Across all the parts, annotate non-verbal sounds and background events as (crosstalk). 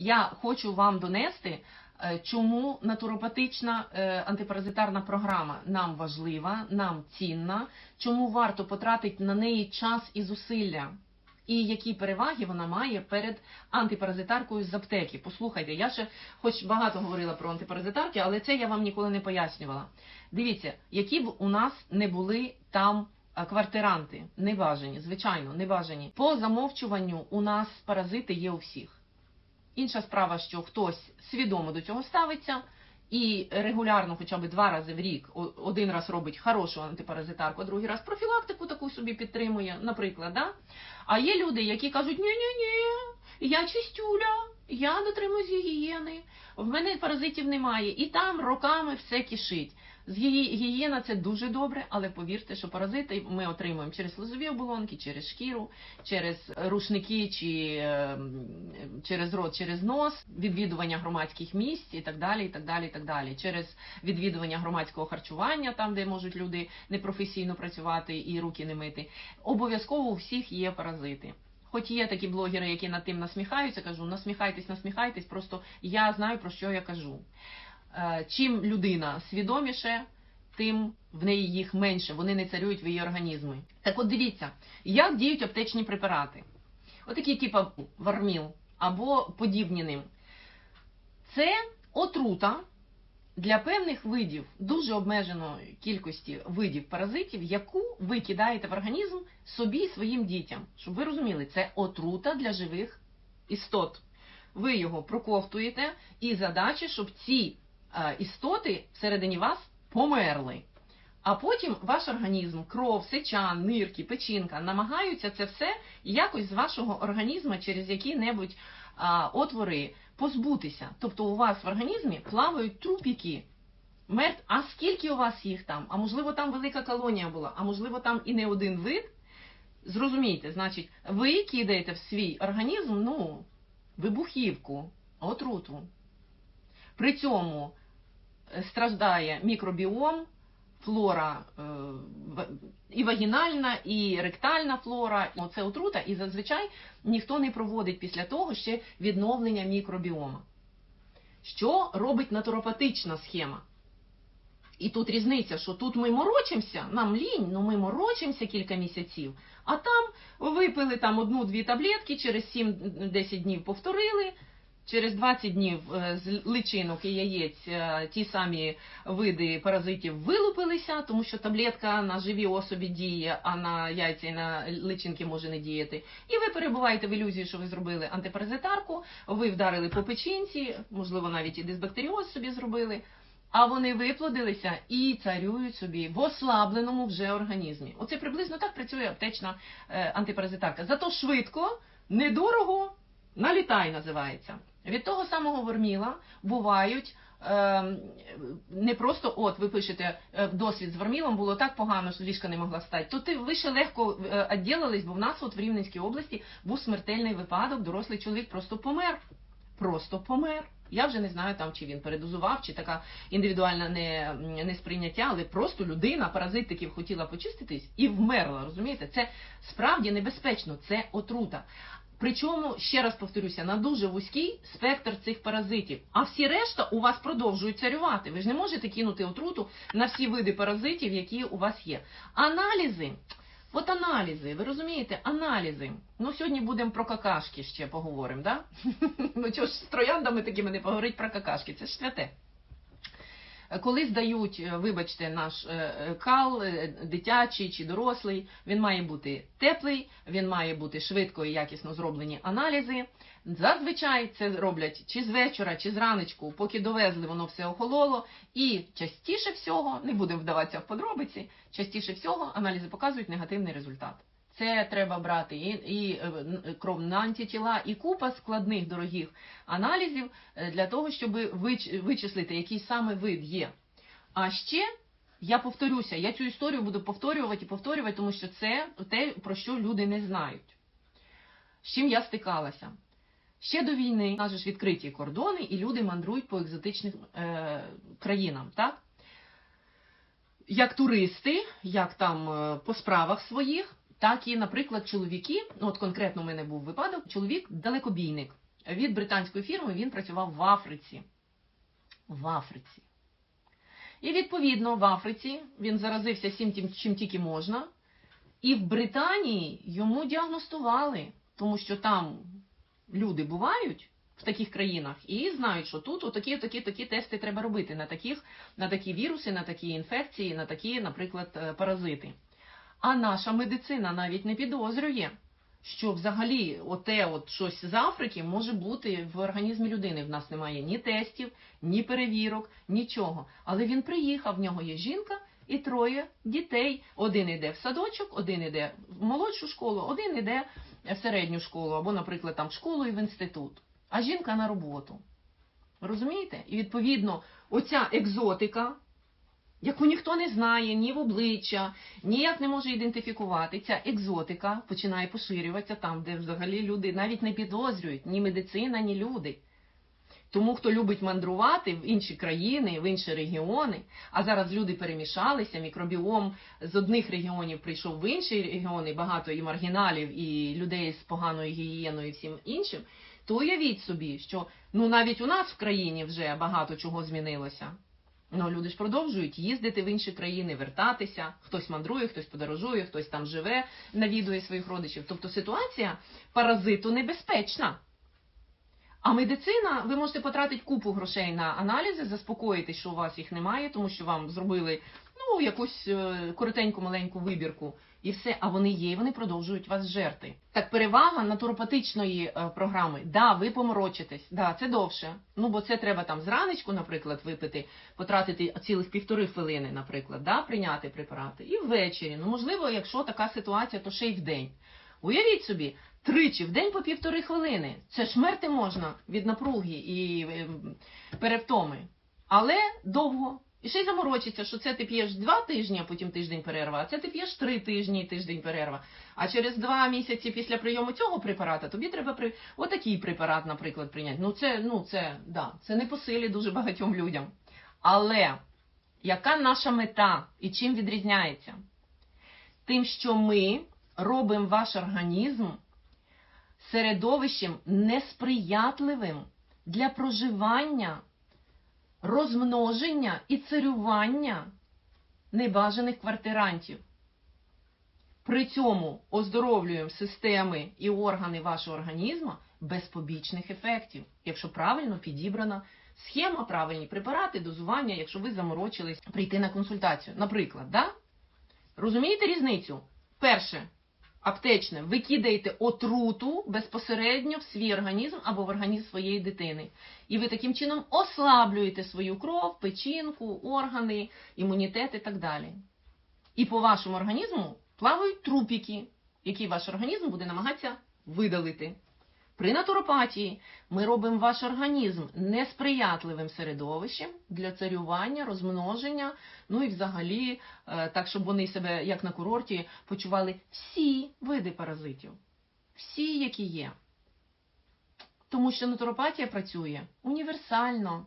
Я хочу вам донести, е, чому натуропатична е, антипаразитарна програма нам важлива, нам цінна, чому варто потратити на неї час і зусилля. І які переваги вона має перед антипаразитаркою з аптеки. Послухайте, я ще хоч багато говорила про антипаразитарки, але це я вам ніколи не пояснювала. Дивіться, які б у нас не були там а, квартиранти, небажані, звичайно, небажані. По замовчуванню у нас паразити є у всіх. Інша справа, що хтось свідомо до цього ставиться і регулярно, хоча б два рази в рік, один раз робить хорошу антипаразитарку, а другий раз профілактику таку собі підтримує, наприклад. Да? А є люди, які кажуть: ні-ні-ні, я чистюля, я дотримуюсь гігієни, в мене паразитів немає, і там роками все кишить. З гігі- гігієна це дуже добре, але повірте, що паразити ми отримуємо через слизові оболонки, через шкіру, через рушники чи е, через рот, через нос, відвідування громадських місць і так далі, і так далі, і так далі. Через відвідування громадського харчування, там де можуть люди непрофесійно працювати і руки не мити. Обов'язково у всіх є паразити. Хоч є такі блогери, які над тим насміхаються, кажу, насміхайтесь, насміхайтесь, просто я знаю про що я кажу. Е, Чим людина свідоміше, тим в неї їх менше, вони не царюють в її організмі. Так от дивіться, як діють аптечні препарати. Отакі, типу варміл або подібні ним. Це отрута для певних видів, дуже обмеженої кількості видів паразитів, яку ви кидаєте в організм собі і своїм дітям. Щоб ви розуміли, це отрута для живих істот. Ви його проковтуєте, і задача, щоб ці істоти всередині вас померли. А потім ваш організм, кров, сечан, нирки, печінка намагаються це все якось з вашого організму через які-небудь а, отвори позбутися. Тобто у вас в організмі плавають трупіки. Мертв, а скільки у вас їх там? А можливо, там велика колонія була, а можливо, там і не один вид. Зрозумійте, значить, ви кидаєте в свій організм ну, вибухівку, отруту. При цьому е, страждає мікробіом, флора е, і вагінальна, і ректальна флора. Це отрута, і зазвичай ніхто не проводить після того ще відновлення мікробіома. Що робить натуропатична схема? І тут різниця, що тут ми морочимося, нам лінь, ну ми морочимося кілька місяців, а там випили там одну-дві таблетки, через 7-10 днів повторили, через 20 днів е, з личинок і яєць е, ті самі види паразитів вилупилися, тому що таблетка на живі особі діє, а на яйця і на личинки може не діяти. І ви перебуваєте в ілюзії, що ви зробили антипаразитарку, ви вдарили по печінці, можливо, навіть і дисбактеріоз собі зробили. А вони виплодилися і царюють собі в ослабленому вже організмі. Оце приблизно так працює аптечна е, антипаразитарка. Зато швидко, недорого, налітай називається. Від того самого ворміла бувають е, не просто от ви пишете е, досвід з вормілом було так погано, що ліжка не могла стати. То ти ви ще легко е, відділились, бо в нас от в Рівненській області був смертельний випадок, дорослий чоловік просто помер. Просто помер. Я вже не знаю там, чи він передозував, чи така індивідуальна не, не але просто людина, паразитиків хотіла почиститись і вмерла. Розумієте? Це справді небезпечно, це отрута. Причому, ще раз повторюся, на дуже вузький спектр цих паразитів. А всі решта у вас продовжують царювати. Ви ж не можете кинути отруту на всі види паразитів, які у вас є. Аналізи. От аналізи, ви розумієте, аналізи. Ну, сьогодні будемо про какашки ще поговоримо, да? (laughs) Ну чого ж з трояндами такими не поговорить про какашки, це ж святе. Коли здають, е, вибачте, наш е, е, кал, дитячий чи дорослий, він має бути теплий, він має бути швидко і якісно зроблені аналізи. Зазвичай це роблять чи з вечора, чи з раночку, поки довезли, воно все охололо. І частіше всього, не будемо вдаватися в подробиці, частіше всього аналізи показують негативний результат. Це треба брати і, і е, кров на антитіла, і купа складних дорогих аналізів е, для того, щоб вич- вичислити, який саме вид є. А ще я повторюся, я цю історію буду повторювати і повторювати, тому що це те, про що люди не знають. З чим я стикалася. Ще до війни у нас ж відкриті кордони, і люди мандрують по екзотичним е, країнам, так? Як туристи, як там е, по справах своїх, так і, наприклад, чоловіки. Ну, от конкретно у мене був випадок, чоловік далекобійник. від британської фірми, він працював в Африці. В Африці. І відповідно в Африці він заразився всім чим тільки можна. І в Британії йому діагностували, тому що там люди бувають в таких країнах і знають, що тут отакі, такі, такі тести треба робити на таких, на такі віруси, на такі інфекції, на такі, наприклад, е, паразити. А наша медицина навіть не підозрює, що взагалі оте от щось з Африки може бути в організмі людини. В нас немає ні тестів, ні перевірок, нічого. Але він приїхав, в нього є жінка і троє дітей. Один іде в садочок, один іде в молодшу школу, один іде в середню школу, або, наприклад, там в школу і в інститут. А жінка на роботу. Розумієте? І відповідно, оця екзотика, яку ніхто не знає ні в обличчя, ніяк не може ідентифікувати, ця екзотика починає поширюватися там, де взагалі люди навіть не підозрюють ні медицина, ні люди. Тому хто любить мандрувати в інші країни, в інші регіони, а зараз люди перемішалися, мікробіом з одних регіонів прийшов в інші регіони, багато і маргіналів, і людей з поганою гігієною і всім іншим, то уявіть собі, що ну навіть у нас в країні вже багато чого змінилося. Ну, люди ж продовжують їздити в інші країни, вертатися. Хтось мандрує, хтось подорожує, хтось там живе, навідує своїх родичів. Тобто ситуація паразиту небезпечна. А медицина, ви можете потратити купу грошей на аналізи, заспокоїтись, що у вас їх немає, тому що вам зробили ну, якусь е, коротеньку маленьку вибірку, і все, а вони є, і вони продовжують вас жерти. Так, перевага натуропатичної е, програми. Да, ви поморочитесь, да, це довше. Ну, бо це треба там зранечку, наприклад, випити, потратити цілих півтори хвилини, наприклад, да, прийняти препарати. І ввечері. Ну, можливо, якщо така ситуація, то ще й в день. Уявіть собі, тричі в день по півтори хвилини. Це ж мерти можна від напруги і ем, перевтоми. Але довго. І ще й заморочиться, що це ти п'єш два тижні, а потім тиждень перерва, а це ти п'єш три тижні і тиждень перерва. А через два місяці після прийому цього препарата тобі треба при... отакий препарат, наприклад, прийняти. Ну це, ну це, да, це не по силі дуже багатьом людям. Але яка наша мета і чим відрізняється? Тим, що ми робимо ваш організм середовищем несприятливим для проживання, розмноження і царювання небажаних квартирантів. При цьому оздоровлюємо системи і органи вашого організму без побічних ефектів, якщо правильно підібрана схема, правильні препарати, дозування, якщо ви заморочились прийти на консультацію. Наприклад, да? розумієте різницю? Перше, аптечне, ви кидаєте отруту безпосередньо в свій організм або в організм своєї дитини. І ви таким чином ослаблюєте свою кров, печінку, органи, імунітет і так далі. І по вашому організму плавають трупіки, які ваш організм буде намагатися видалити. При натуропатії ми робимо ваш організм несприятливим середовищем для царювання, розмноження, ну і взагалі е, так, щоб вони себе, як на курорті, почували всі види паразитів, всі, які є. Тому що натуропатія працює універсально.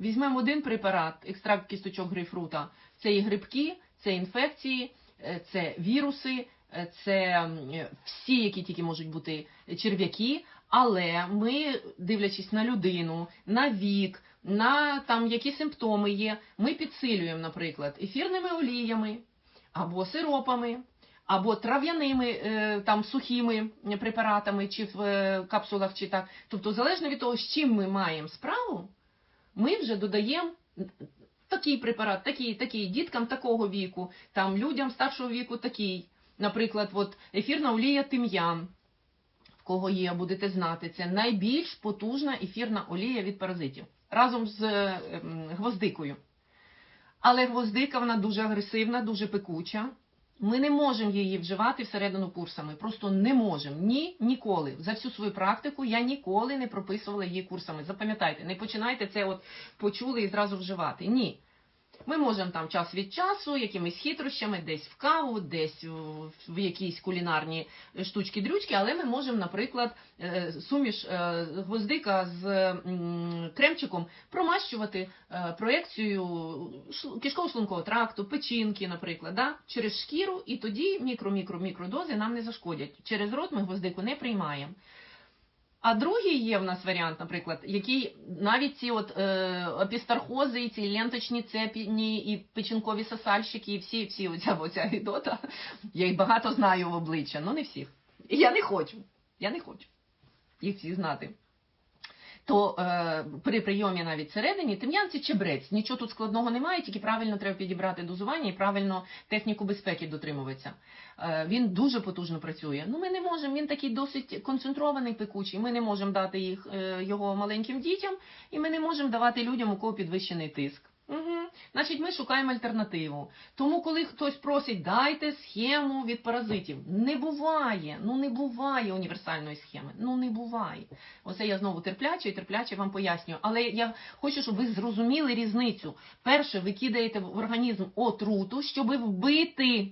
Візьмемо один препарат, екстракт кісточок грейпфрута. Це і грибки, це інфекції, е, це віруси, е, це всі, які тільки можуть бути черв'яки. Але ми, дивлячись на людину, на вік, на там які симптоми є, ми підсилюємо, наприклад, ефірними оліями або сиропами, або трав'яними е, там сухими препаратами, чи в е, капсулах, чи так. Тобто, залежно від того, з чим ми маємо справу, ми вже додаємо такий препарат, такий, такий, діткам такого віку, там людям старшого віку такий. Наприклад, от ефірна олія тим'ян. Кого є, будете знати, це найбільш потужна ефірна олія від паразитів разом з е, ем, гвоздикою. Але гвоздика вона дуже агресивна, дуже пекуча. Ми не можемо її вживати всередину курсами. Просто не можемо. Ні, ніколи. За всю свою практику я ніколи не прописувала її курсами. Запам'ятайте, не починайте це от почули і зразу вживати. Ні. Ми можемо там час від часу, якимись хитрощами, десь в каву, десь в- якісь кулінарні штучки-дрючки, але ми можемо, наприклад, е, суміш е, гвоздика з кремчиком промащувати е, проекцію кишково-шлункового тракту, печінки, наприклад, да? через шкіру, і тоді мікро-мікро-мікродози нам не зашкодять. Через рот ми гвоздику не приймаємо. А другий є в нас варіант, наприклад, який навіть ці от е, опістархози, і ці ленточні цепні і печінкові сосальщики, і всі, всі оця, оця гідота, я їх багато знаю в обличчя, але не всіх. І я не хочу. Я не хочу їх всі знати. То е, при прийомі навіть всередині тим'янці чебрець. Нічого тут складного немає, тільки правильно треба підібрати дозування і правильно техніку безпеки дотримуватися. Е, він дуже потужно працює. Ну ми не можемо. Він такий досить концентрований пекучий. Ми не можемо дати їх е, його маленьким дітям, і ми не можемо давати людям, у кого підвищений тиск. Угу. Значить, ми шукаємо альтернативу. Тому, коли хтось просить, дайте схему від паразитів. Не буває, ну не буває універсальної схеми. Ну не буває. Оце я знову терпляче і терпляче вам пояснюю. Але я хочу, щоб ви зрозуміли різницю. Перше, ви кидаєте в організм отруту, щоб вбити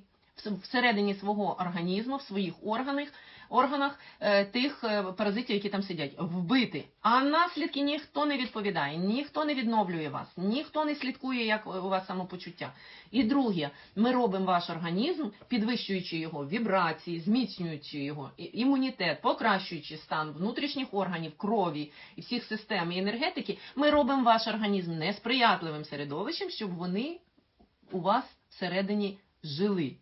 всередині свого організму, в своїх органах, органах е, тих е, паразитів, які там сидять, вбити. А наслідки ніхто не відповідає, ніхто не відновлює вас, ніхто не слідкує, як у вас самопочуття. І друге, ми робимо ваш організм, підвищуючи його вібрації, зміцнюючи його імунітет, покращуючи стан внутрішніх органів, крові і всіх систем і енергетики. Ми робимо ваш організм несприятливим середовищем, щоб вони у вас всередині жили.